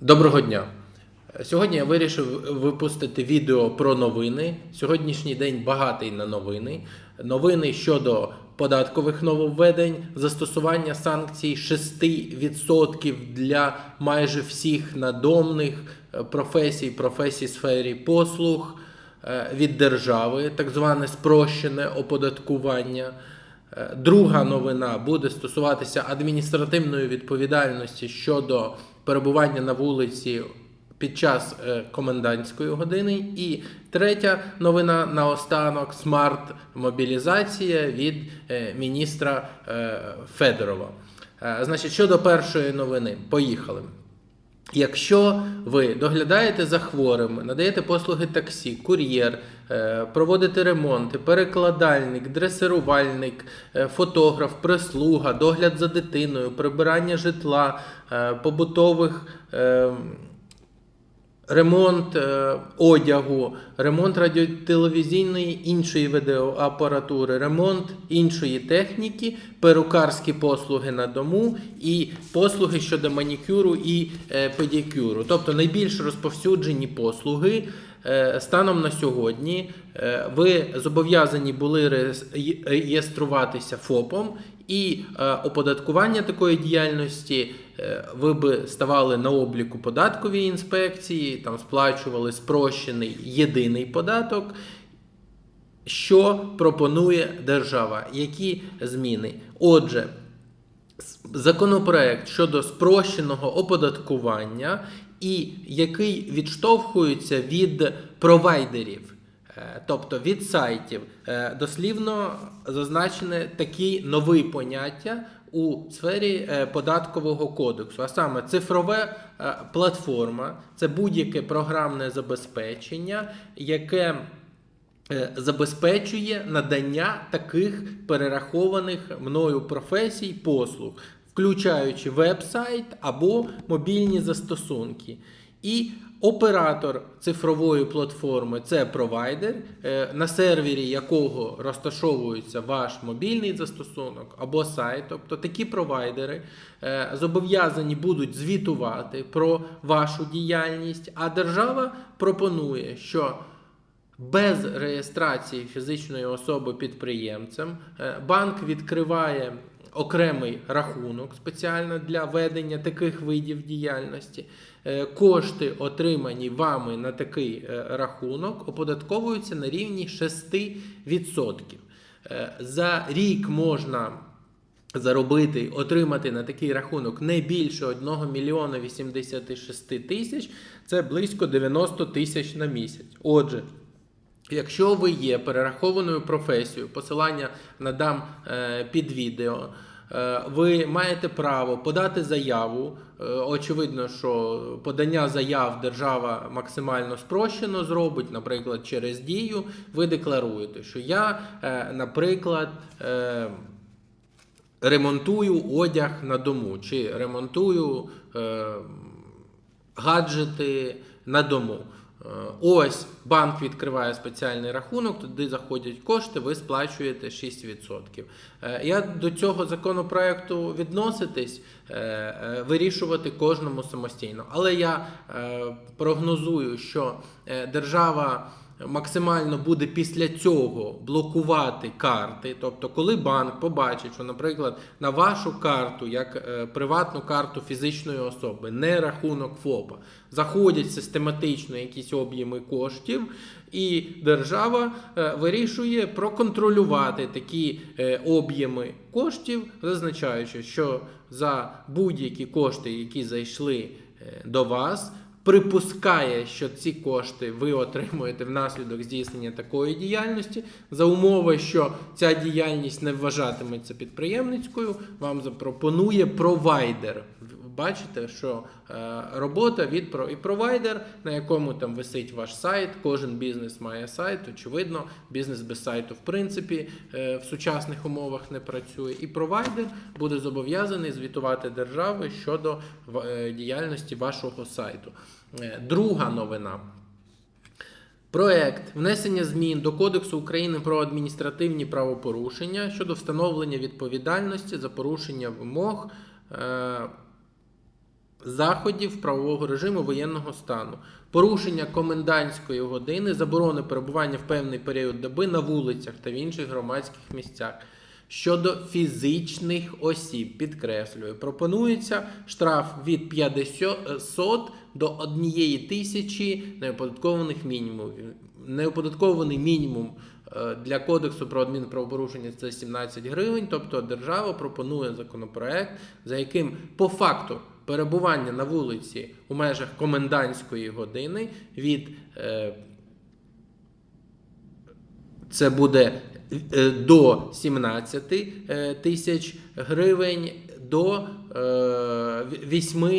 Доброго дня. Сьогодні я вирішив випустити відео про новини. Сьогоднішній день багатий на новини. Новини щодо податкових нововведень, застосування санкцій 6% для майже всіх надомних професій, професій сфері послуг е, від держави, так зване спрощене оподаткування. Е, Друга новина буде стосуватися адміністративної відповідальності щодо перебування на вулиці під час е, комендантської години. І третя новина наостанок смарт-мобілізація від е, міністра е, Федорова. Значить, щодо першої новини, поїхали. Якщо ви доглядаєте за хворими, надаєте послуги таксі, кур'єр, е, проводите ремонти, перекладальник, дресирувальник, е, фотограф, прислуга, догляд за дитиною, прибирання житла, е, побутових. Ремонт е, одягу, ремонт радіотелевізійної іншої відеоапаратури, ремонт іншої техніки, перукарські послуги на дому і послуги щодо манікюру і е, педикюру. Тобто найбільш розповсюджені послуги е, станом на сьогодні. ви зобов'язані були реєс- реєструватися ФОПом і е, оподаткування такої діяльності е, ви би ставали на обліку податковій інспекції, там сплачували спрощений єдиний податок. Що пропонує держава? Які зміни? Отже, законопроект щодо спрощеного оподаткування, і який відштовхується від провайдерів. Е, Тобто від сайтів Е, дослівно зазначене такі нові поняття у сфері е, податкового кодексу, а саме цифрове е, платформа це будь-яке програмне забезпечення, яке забезпечує надання таких перерахованих мною професій послуг, включаючи веб-сайт або мобільні застосунки. І оператор цифрової платформи це провайдер, е, на сервері якого розташовується ваш мобільний застосунок або сайт. Тобто такі провайдери е, зобов'язані будуть звітувати про вашу діяльність, а держава пропонує, що без реєстрації фізичної особи підприємцем е, банк відкриває окремий рахунок спеціально для ведення таких видів діяльності. Е, Кошти, отримані вами на такий е, рахунок, оподатковуються на рівні 6%. Е, За рік можна заробити, отримати на такий рахунок не більше 1 мільйона 86 тисяч, це близько 90 тисяч на місяць. Отже, Якщо ви є перерахованою професією, посилання надам е, під відео, е, ви маєте право подати заяву. Е, очевидно, що подання заяв держава максимально спрощено зробить, наприклад, через дію. Ви декларуєте, що я, наприклад, ремонтую одяг на дому, чи ремонтую гаджети на дому. Е, Ось банк відкриває спеціальний рахунок, туди заходять кошти, ви сплачуєте 6%. Я до цього законопроекту відноситись, е, е, вирішувати кожному самостійно. Але я е, прогнозую, що е, держава максимально буде після цього блокувати карти. Тобто, коли банк побачить, що, наприклад, на вашу карту, як е, приватну карту фізичної особи, не рахунок ФОПа, заходять систематично якісь об'єми коштів, і держава е, вирішує проконтролювати такі е, об'єми коштів, зазначаючи, що за будь-які кошти, які зайшли до вас, припускає, що ці кошти ви отримуєте внаслідок здійснення такої діяльності, за умови, що ця діяльність не вважатиметься підприємницькою, вам запропонує провайдер. Бачите, що е, робота від провайдер, на якому там висить ваш сайт. Кожен бізнес має сайт. Очевидно, бізнес без сайту, в принципі, е, в сучасних умовах не працює. І провайдер буде зобов'язаний звітувати держави щодо е, діяльності вашого сайту. Друга новина. Проект внесення змін до Кодексу України про адміністративні правопорушення щодо встановлення відповідальності за порушення вимог е, заходів правового режиму воєнного стану, порушення комендантської години, заборони перебування в певний період доби на вулицях та в інших громадських місцях. Щодо фізичних осіб, підкреслюю, пропонується штраф від 500 до 1 тисячі неоподаткованих мінімумів. Неоподаткований мінімум для кодексу про адмінправопорушення це 17 гривень. Тобто держава пропонує законопроект, за яким по факту перебування на вулиці у межах комендантської години від е, це буде е, до 17 е, тисяч гривень до е, 8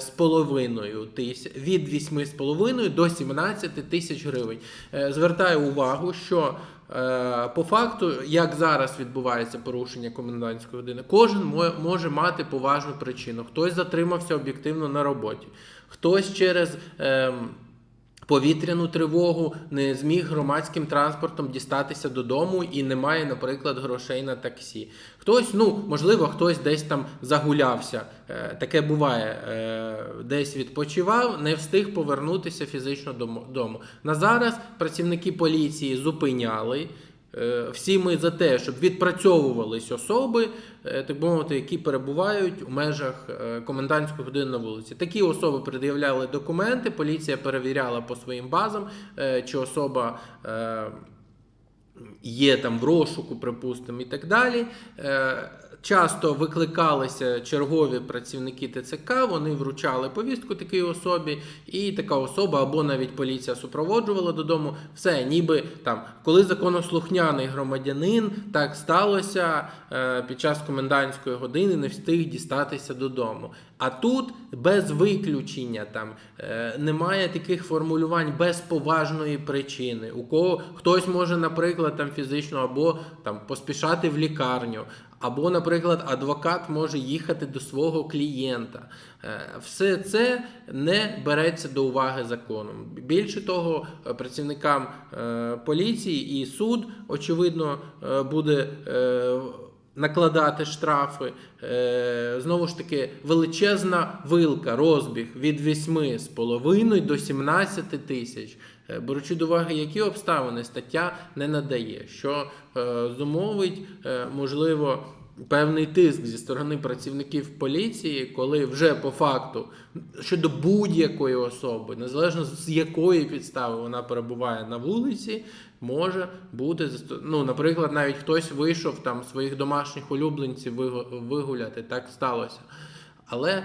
з половиною тисяч від 8 з половиною до 17 тисяч гривень. Е, Звертаю увагу, що е, по факту, як зараз відбувається порушення комендантської години, кожен може мати поважну причину. Хтось затримався об'єктивно на роботі, хтось через. Повітряну тривогу не зміг громадським транспортом дістатися додому і не має, наприклад, грошей на таксі. Хтось, ну можливо, хтось десь там загулявся. Е, Таке буває, е, десь відпочивав, не встиг повернутися фізично додому. На зараз працівники поліції зупиняли. Е, Всі ми за те, щоб відпрацьовувались особи, е, так би мовити, які перебувають у межах е, комендантської години на вулиці. Такі особи пред'являли документи, поліція перевіряла по своїм базам, чи особа. Є там в розшуку, припустимо, і так далі. Часто викликалися чергові працівники ТЦК, вони вручали повістку такій особі, і така особа або навіть поліція супроводжувала додому. Все, ніби там, коли законослухняний громадянин, так сталося е, під час комендантської години не встиг дістатися додому. А тут без виключення там е, немає таких формулювань без поважної причини. У кого хтось може, наприклад, там фізично або там поспішати в лікарню, або, наприклад, адвокат може їхати до свого клієнта. Е, Все це не береться до уваги законом. Більше того, е, працівникам е, поліції і суд, очевидно, буде. Накладати штрафи. Е, знову ж таки, величезна вилка, розбіг від 8,5 до 17 тисяч. Е, Беручи до уваги, які обставини стаття не надає, що е, зумовить, можливо, певний тиск зі сторони працівників поліції, коли вже по факту щодо будь-якої особи, незалежно з якої підстави вона перебуває на вулиці, може бути ну, наприклад, навіть хтось вийшов там своїх домашніх улюбленців вигуляти, так сталося. Але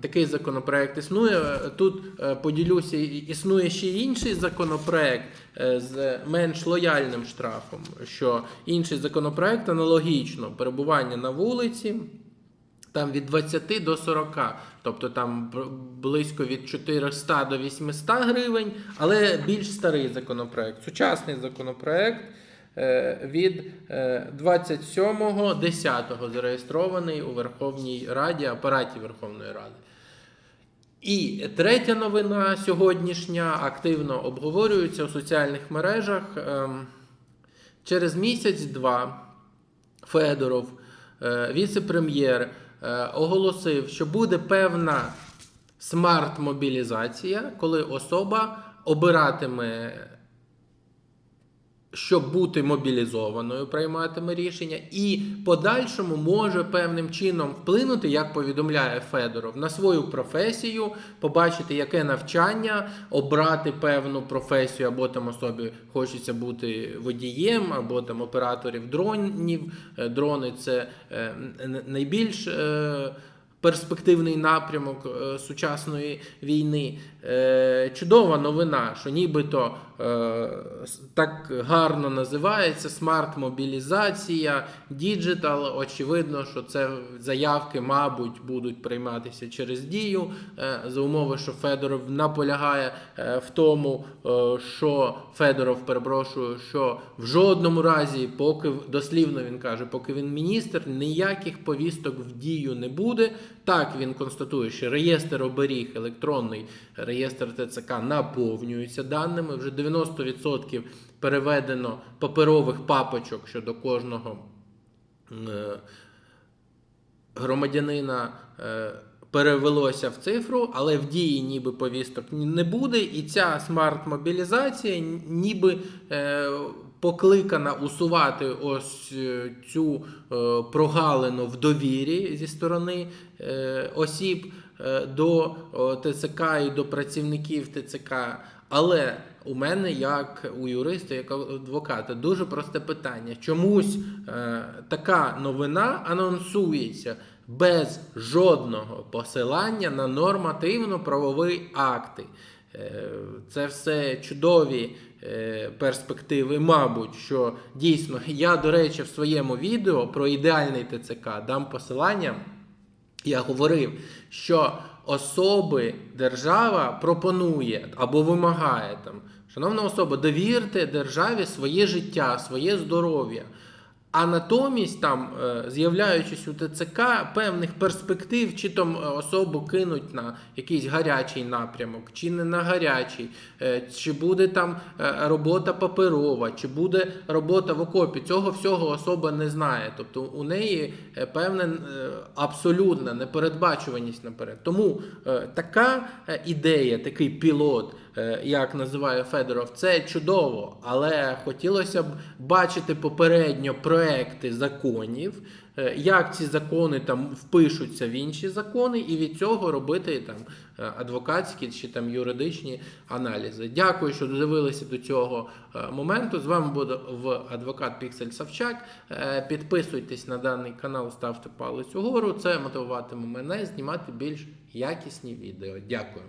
такий законопроект існує. Тут е, поділюся, існує ще інший законопроект е, з менш лояльним штрафом. Що інший законопроект аналогічно перебування на вулиці. Там від 20 до 40, тобто там близько від 400 до 800 гривень, але більш старий законопроект. Сучасний законопроект е, від е, 27.10 зареєстрований у Верховній Раді, апараті Верховної Ради. І третя новина сьогоднішня активно обговорюється у соціальних мережах. Ем, Через місяць-два Федоров, е, віце-прем'єр, е, оголосив, що буде певна смарт-мобілізація, коли особа обиратиме, щоб бути мобілізованою, прийматиме рішення, і подальшому може певним чином вплинути, як повідомляє Федоров, на свою професію, побачити, яке навчання, обрати певну професію, або там особі хочеться бути водієм, або там операторів дронів. Е, Дрони це е, найбільш. Перспективний напрямок е, сучасної війни. Е, чудова новина, що нібито е, так гарно називається смарт-мобілізація, діджитал. Очевидно, що це заявки, мабуть, будуть прийматися через дію за умови, що Федоров наполягає в тому, що Федоров перепрошую, що в жодному разі, поки дослівно він каже, поки він міністр, ніяких повісток в дію не буде. Так він констатує, що реєстр оберіг електронний реєстр ТЦК наповнюється даними. Вже 90% переведено паперових папочок щодо кожного е, громадянина е, перевелося в цифру, але в дії ніби повісток не буде, і ця смарт-мобілізація ніби е, покликана усувати ось е, цю е, прогалину в довірі зі сторони е, осіб до ТЦК і до працівників ТЦК. Але у мене, як у юриста, як адвоката, дуже просте питання. Чомусь така новина анонсується без жодного посилання на нормативно-правові акти. Е, Це все чудові е, перспективи, мабуть, що дійсно я, до речі, в своєму відео про ідеальний ТЦК дам посилання. Я говорив, що особи держава пропонує або вимагає там, шановна особа, довірте державі своє життя, своє здоров'я. А натомість, там, е, з'являючись у ТЦК, певних перспектив, чи там е, особу кинуть на якийсь гарячий напрямок, чи не на гарячий, е, чи буде там робота паперова, чи буде робота в окопі. Цього всього особа не знає. Тобто у неї певна абсолютна непередбачуваність наперед. Тому така ідея, такий пілот, як називає Федоров, це чудово, але хотілося б бачити попередньо проекти законів, е, як ці закони там впишуться в інші закони, і від цього робити там е, адвокатські чи там юридичні аналізи. Дякую, що додивилися до цього е, моменту. З вами буде в адвокат Піксель Савчак. Е, Підписуйтесь на даний канал, ставте палець угору. Це мотивуватиме мене знімати більш якісні відео. Дякую.